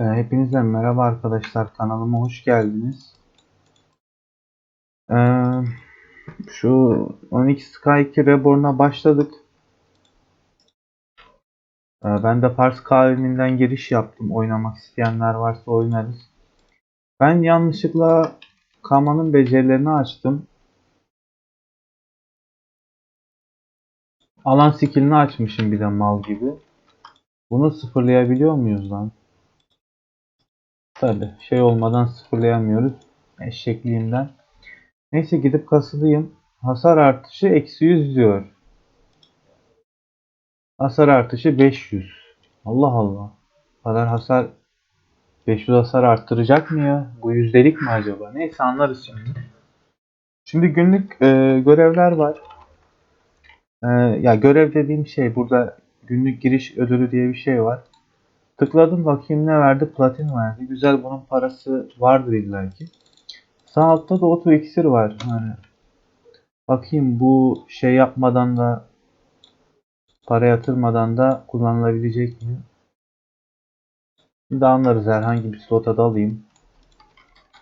Ee, Hepinize merhaba arkadaşlar kanalıma hoş geldiniz. Ee, şu 12 Sky 2 Reborn'a başladık. Ee, ben de Pars kavminden giriş yaptım. Oynamak isteyenler varsa oynarız. Ben yanlışlıkla Kama'nın becerilerini açtım. Alan skillini açmışım bir de mal gibi. Bunu sıfırlayabiliyor muyuz lan? Tabi şey olmadan sıfırlayamıyoruz. Eşekliğimden. Neyse gidip kasılayım. Hasar artışı eksi 100 diyor. Hasar artışı 500. Allah Allah. Bu kadar hasar 500 hasar arttıracak mı ya? Bu yüzdelik mi acaba? Neyse anlarız şimdi. Şimdi günlük e, görevler var. E, ya görev dediğim şey burada günlük giriş ödülü diye bir şey var. Tıkladım bakayım ne verdi? Platin verdi. Güzel bunun parası vardır illaki. Sağ altta da oto iksir var. Hani bakayım bu şey yapmadan da para yatırmadan da kullanılabilecek mi? Şimdi anlarız herhangi bir slota da alayım.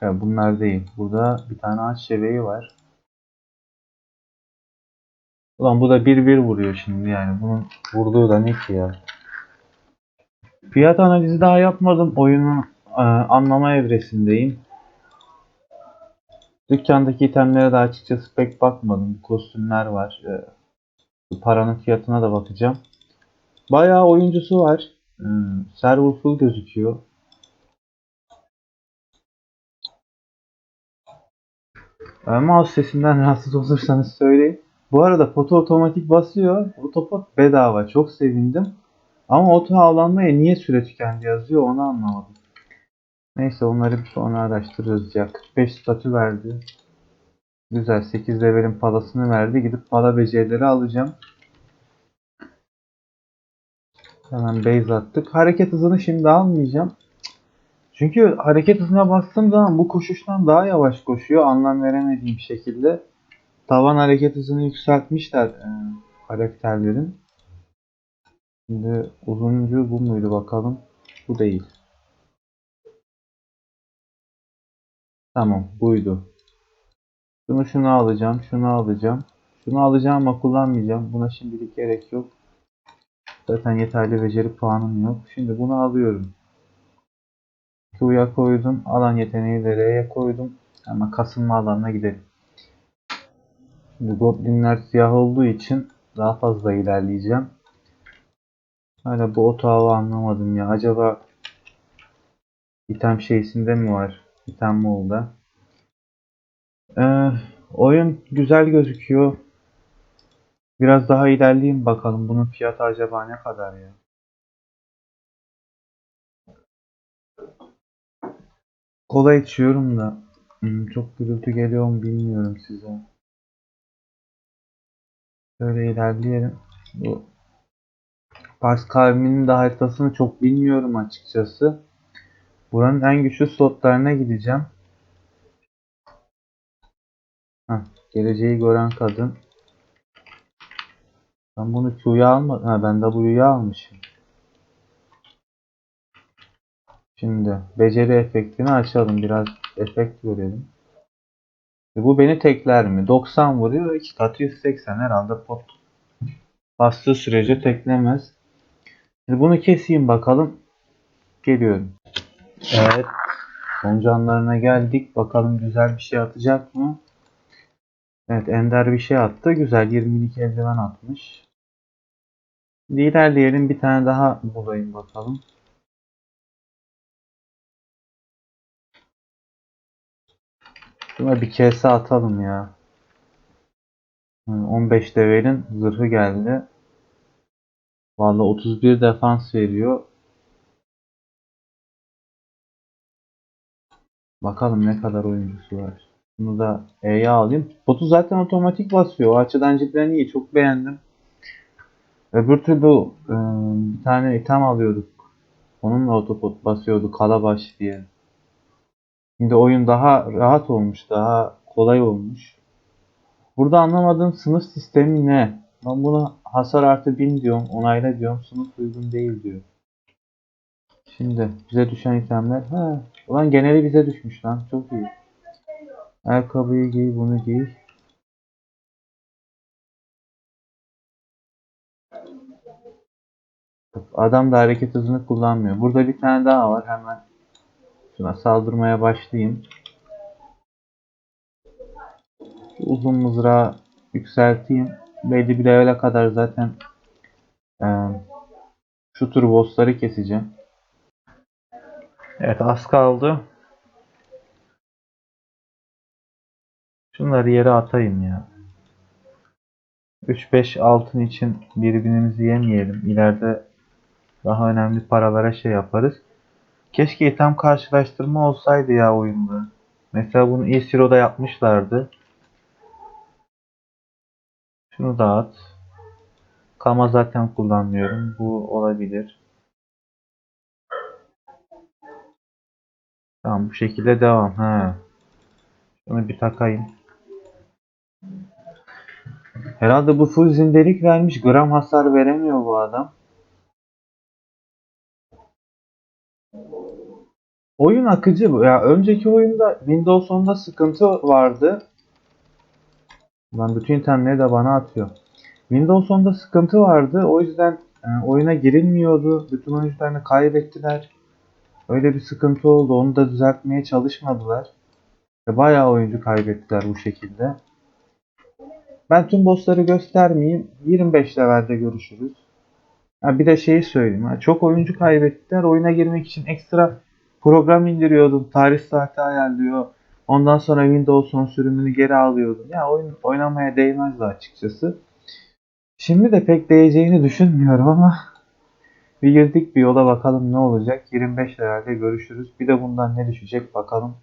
Ya bunlar değil. Burada bir tane ağaç şebeği var. Ulan bu da 1-1 vuruyor şimdi yani. Bunun vurduğu da ne ki ya? Fiyat analizi daha yapmadım. Oyunun e, anlama evresindeyim. Dükkandaki itemlere de açıkçası pek bakmadım. Kostümler var. E, paranın fiyatına da bakacağım. Bayağı oyuncusu var. E, server full gözüküyor. E, mouse sesinden rahatsız olursanız söyleyin. Bu arada foto otomatik basıyor. Otopot bedava. Çok sevindim. Ama oto avlanmaya niye süre tükendi yazıyor onu anlamadım. Neyse onları bir sonra araştırırız ya. 45 statü verdi. Güzel 8 levelin palasını verdi. Gidip pala becerileri alacağım. Hemen base attık. Hareket hızını şimdi almayacağım. Çünkü hareket hızına bastığım zaman bu koşuştan daha yavaş koşuyor. Anlam veremediğim şekilde. Tavan hareket hızını yükseltmişler e, karakterlerin. Şimdi uzuncu bu muydu bakalım. Bu değil. Tamam buydu. Şunu şunu alacağım. Şunu alacağım. Şunu alacağım ama kullanmayacağım. Buna şimdilik gerek yok. Zaten yeterli beceri puanım yok. Şimdi bunu alıyorum. Q'ya koydum. Alan yeteneği de R'ye koydum. Ama kasılma alanına gidelim. Şimdi goblinler siyah olduğu için daha fazla ilerleyeceğim. Hala bu otağımı anlamadım ya. Acaba item şeysinde mi var? İtem molda. Ee, oyun güzel gözüküyor. Biraz daha ilerleyeyim bakalım. Bunun fiyatı acaba ne kadar ya? Kola içiyorum da hmm, çok gürültü geliyor mu bilmiyorum size. Şöyle ilerleyelim. Bu Pars kavminin de haritasını çok bilmiyorum açıkçası. Buranın en güçlü slotlarına gideceğim. Heh, geleceği gören kadın. Ben bunu Q'ya almadım. Ha, ben W'ya almışım. Şimdi beceri efektini açalım. Biraz efekt görelim. E, bu beni tekler mi? 90 vuruyor. 2 katı 180 herhalde pot bastığı sürece teklemez. Şimdi bunu keseyim bakalım. Geliyorum. Evet. Son canlarına geldik. Bakalım güzel bir şey atacak mı? Evet Ender bir şey attı. Güzel 22 eldiven atmış. İlerleyelim. Bir tane daha bulayım bakalım. Şuna bir kese atalım ya. 15 levelin zırhı geldi. Vallahi 31 defans veriyor. Bakalım ne kadar oyuncusu var. Bunu da E'ye alayım. Botu zaten otomatik basıyor. O açıdan cidden iyi. Çok beğendim. Öbür türlü e, bir tane item alıyorduk. Onunla otopot basıyordu. Kalabaş diye. Şimdi oyun daha rahat olmuş. Daha kolay olmuş. Burada anlamadığım sınıf sistemi ne? Ben buna hasar artı 1000 diyorum. Onayla diyorum. Sınıf uygun değil diyor. Şimdi bize düşen itemler. Ha, ulan geneli bize düşmüş lan. Çok iyi. Ayakkabıyı giy, bunu giy. Adam da hareket hızını kullanmıyor. Burada bir tane daha var. Hemen şuna saldırmaya başlayayım. Uzun mızrağı yükselteyim. Belli bir levele kadar zaten eee, şu tür bossları keseceğim. Evet az kaldı. Şunları yere atayım ya. 3-5 altın için birbirimizi yemeyelim. İleride daha önemli paralara şey yaparız. Keşke item karşılaştırma olsaydı ya oyunda. Mesela bunu Isiro'da yapmışlardı. Şunu da at. Kama zaten kullanmıyorum. Bu olabilir. Tamam bu şekilde devam. Ha. Şunu bir takayım. Herhalde bu full zindelik vermiş. Gram hasar veremiyor bu adam. Oyun akıcı bu. Ya önceki oyunda Windows 10'da sıkıntı vardı. Lan bütün itemleri de bana atıyor. Windows 10'da sıkıntı vardı. O yüzden e, oyuna girilmiyordu. Bütün oyuncularını kaybettiler. Öyle bir sıkıntı oldu. Onu da düzeltmeye çalışmadılar. Ve bayağı oyuncu kaybettiler bu şekilde. Ben tüm bossları göstermeyeyim. 25 levelde görüşürüz. Ha bir de şeyi söyleyeyim. Ha, çok oyuncu kaybettiler. Oyuna girmek için ekstra program indiriyordum. Tarih saati ayarlıyor. Ondan sonra Windows'un sürümünü geri alıyordum. Ya oyun oynamaya değmezdi açıkçası. Şimdi de pek değeceğini düşünmüyorum ama bir girdik bir yola bakalım ne olacak. 25 lirayla görüşürüz. Bir de bundan ne düşecek bakalım.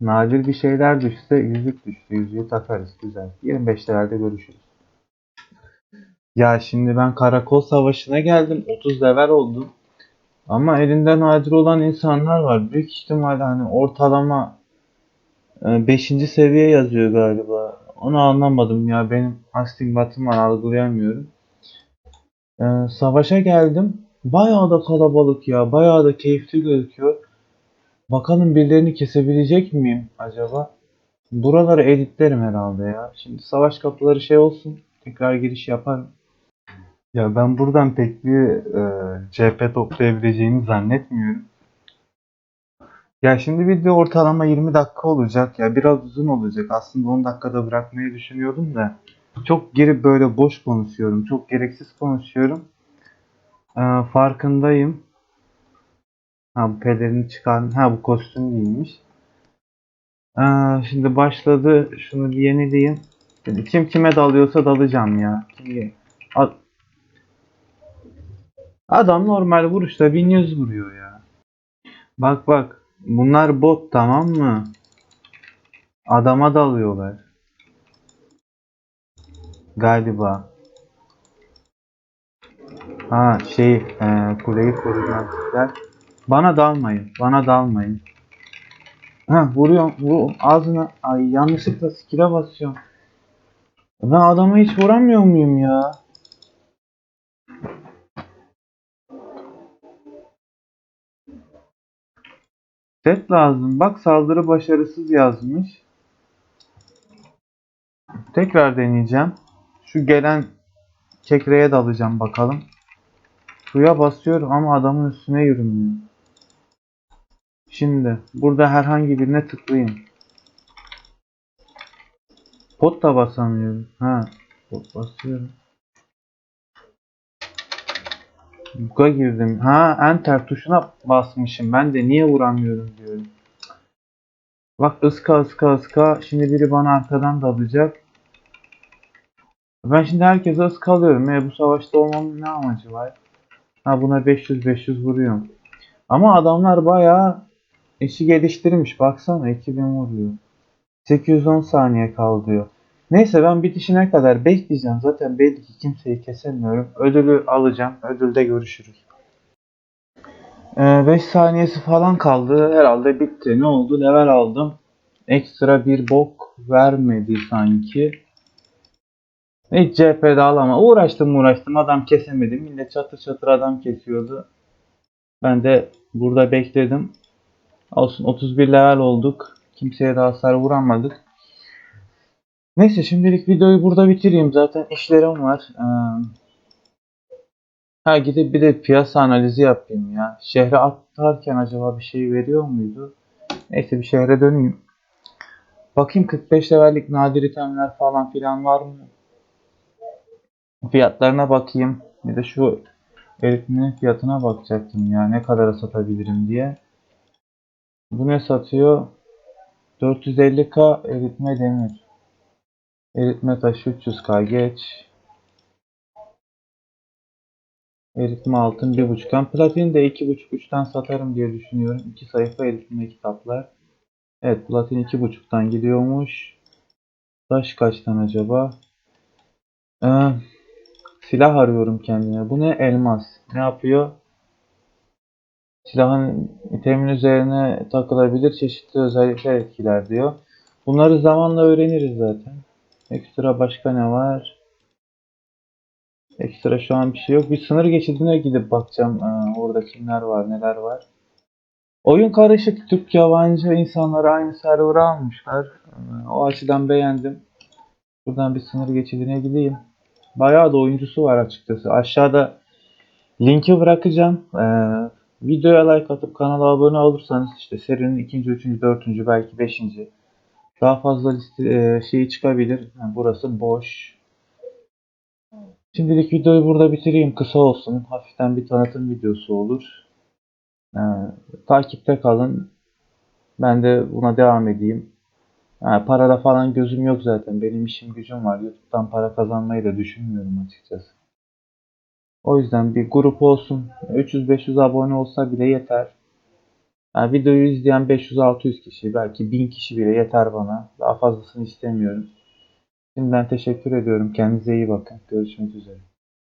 Nadir bir şeyler düşse yüzük düştü. Yüzüğü takarız. Güzel. 25 lirayla görüşürüz. Ya şimdi ben karakol savaşına geldim. 30 level oldum. Ama elinde nadir olan insanlar var. Büyük ihtimalle hani ortalama 5. seviye yazıyor galiba. Onu anlamadım ya. Benim astigmatım var algılayamıyorum. Ee, savaşa geldim. Bayağı da kalabalık ya. Bayağı da keyifli gözüküyor. Bakalım birilerini kesebilecek miyim acaba? Buraları editlerim herhalde ya. Şimdi savaş kapıları şey olsun. Tekrar giriş yaparım. Ya ben buradan pek bir e, CHP toplayabileceğimi zannetmiyorum. Ya şimdi video ortalama 20 dakika olacak ya biraz uzun olacak. Aslında 10 dakikada bırakmayı düşünüyordum da çok girip böyle boş konuşuyorum. Çok gereksiz konuşuyorum. Ee, farkındayım. Ha bu pelerini çıkar. Ha bu kostüm giymiş. Ee, şimdi başladı. Şunu bir yenileyim. Kim kime dalıyorsa dalacağım ya. Kim Adam normal vuruşta 1100 vuruyor ya. Bak bak. Bunlar bot tamam mı? Adama dalıyorlar. Galiba. Ha şey e, kuleyi koruyan tipler. Bana dalmayın. Bana dalmayın. Ha vuruyorum. Vur, ağzına. Ay yanlışlıkla skill'e basıyorum. Ben adama hiç vuramıyor muyum ya? Set lazım. Bak saldırı başarısız yazmış. Tekrar deneyeceğim. Şu gelen kekreye dalacağım bakalım. Suya basıyorum ama adamın üstüne yürümüyor. Şimdi burada herhangi birine tıklayayım. Pot da basamıyorum. Ha, pot basıyorum. Buga girdim. Ha, enter tuşuna basmışım. Ben de niye vuramıyorum diyorum. Bak ıska ıska ıska. Şimdi biri bana arkadan dalacak. Ben şimdi herkese ıskalıyorum. E, bu savaşta olmamın ne amacı var? Ha buna 500-500 vuruyorum. Ama adamlar bayağı işi geliştirmiş. Baksana 2000 vuruyor. 810 saniye kaldı diyor. Neyse ben bitişine kadar bekleyeceğim. Zaten belli ki kimseyi kesemiyorum. Ödülü alacağım. Ödülde görüşürüz. 5 saniyesi falan kaldı. Herhalde bitti. Ne oldu? Level aldım. Ekstra bir bok vermedi sanki. Hiç CHP'de alama. Uğraştım uğraştım adam kesemedim. Millet çatır çatır adam kesiyordu. Ben de burada bekledim. Olsun 31 level olduk. Kimseye de hasar vuramadık. Neyse şimdilik videoyu burada bitireyim. Zaten işlerim var. Ee, ha gidip bir de piyasa analizi yapayım ya. Şehre atarken acaba bir şey veriyor muydu? Neyse bir şehre döneyim. Bakayım 45 levellik nadir itemler falan filan var mı? Fiyatlarına bakayım. Bir de şu eritmenin fiyatına bakacaktım ya. Ne kadara satabilirim diye. Bu ne satıyor? 450k eritme demir. Eritme taşı 300k geç. Eritme altın 1.5'tan. Platin de 2.5-3'ten satarım diye düşünüyorum. 2 sayfa eritme kitaplar. Evet platin 2.5'tan gidiyormuş. Taş kaçtan acaba? Ee, silah arıyorum kendime. Bu ne? Elmas. Ne yapıyor? Silahın itemin üzerine takılabilir çeşitli özellikler etkiler diyor. Bunları zamanla öğreniriz zaten. Ekstra başka ne var? Ekstra şu an bir şey yok. Bir sınır geçidine gidip bakacağım. Ee, orada kimler var, neler var. Oyun karışık. Türk yabancı insanları aynı server'a almışlar. Ee, o açıdan beğendim. Buradan bir sınır geçidine gideyim. Bayağı da oyuncusu var açıkçası. Aşağıda linki bırakacağım. Ee, videoya like atıp kanala abone olursanız işte serinin ikinci, üçüncü, dördüncü, belki beşinci daha fazla liste e, şeyi çıkabilir. Yani burası boş. Şimdilik videoyu burada bitireyim. Kısa olsun. Hafiften bir tanıtım videosu olur. Ee, takipte kalın. Ben de buna devam edeyim. Yani parada falan gözüm yok zaten. Benim işim gücüm var. YouTube'dan para kazanmayı da düşünmüyorum açıkçası. O yüzden bir grup olsun. 300-500 abone olsa bile yeter. Yani videoyu izleyen 500-600 kişi, belki 1000 kişi bile yeter bana. Daha fazlasını istemiyorum. Şimdiden teşekkür ediyorum. Kendinize iyi bakın. Görüşmek üzere.